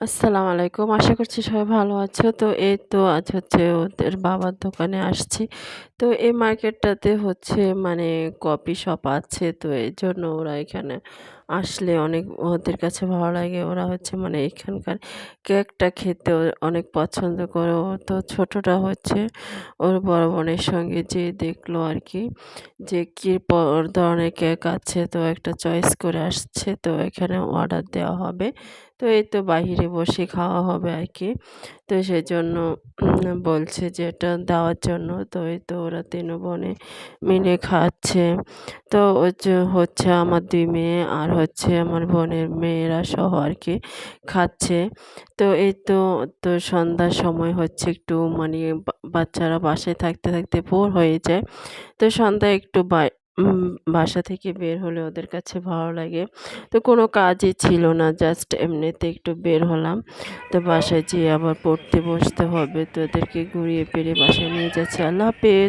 আসসালামু আলাইকুম। আশা করছি সবাই ভালো আছো। তো এই তো আজ হচ্ছে ওদের বাবার দোকানে আসছি। তো এই মার্কেটটাতে হচ্ছে মানে কফি শপ আছে। তো এই জন্য ওরা এখানে আসলে অনেক ওদের কাছে ভালো লাগে। ওরা হচ্ছে মানে এখানকার কেকটা খেতে অনেক পছন্দ করে। ও তো ছোটটা হচ্ছে ওর বড় বোনের সঙ্গে যেয়ে দেখল আর কি যে কী ধরনের কেক আছে। তো একটা চয়েস করে আসছে। তো এখানে অর্ডার দেওয়া হবে। তো এই তো বাহিরে বসে খাওয়া হবে আর কি তো সেই জন্য বলছে যে এটা দেওয়ার জন্য। তো এই তো ওরা তিন বোনে মিলে খাচ্ছে। তো হচ্ছে আমার দুই মেয়ে আর হচ্ছে আমার বোনের মেয়েরা সহ আর কি খাচ্ছে। তো এই তো তো সন্ধ্যার সময় হচ্ছে একটু মানে বাচ্চারা বাসায় থাকতে, থাকতে ভোর হয়ে যায়। তো সন্ধ্যায় একটু বাই বাসা থেকে বের হলে ওদের কাছে ভালো লাগে। তো কোনো কাজই ছিল না। জাস্ট এমনিতে একটু বের হলাম। তো বাসায় যেয়ে আবার পড়তে বসতে হবে। তো ওদেরকে ঘুরিয়ে ফিরে বাসায় নিয়ে যাচ্ছি। আল্লাহ হাফেজ।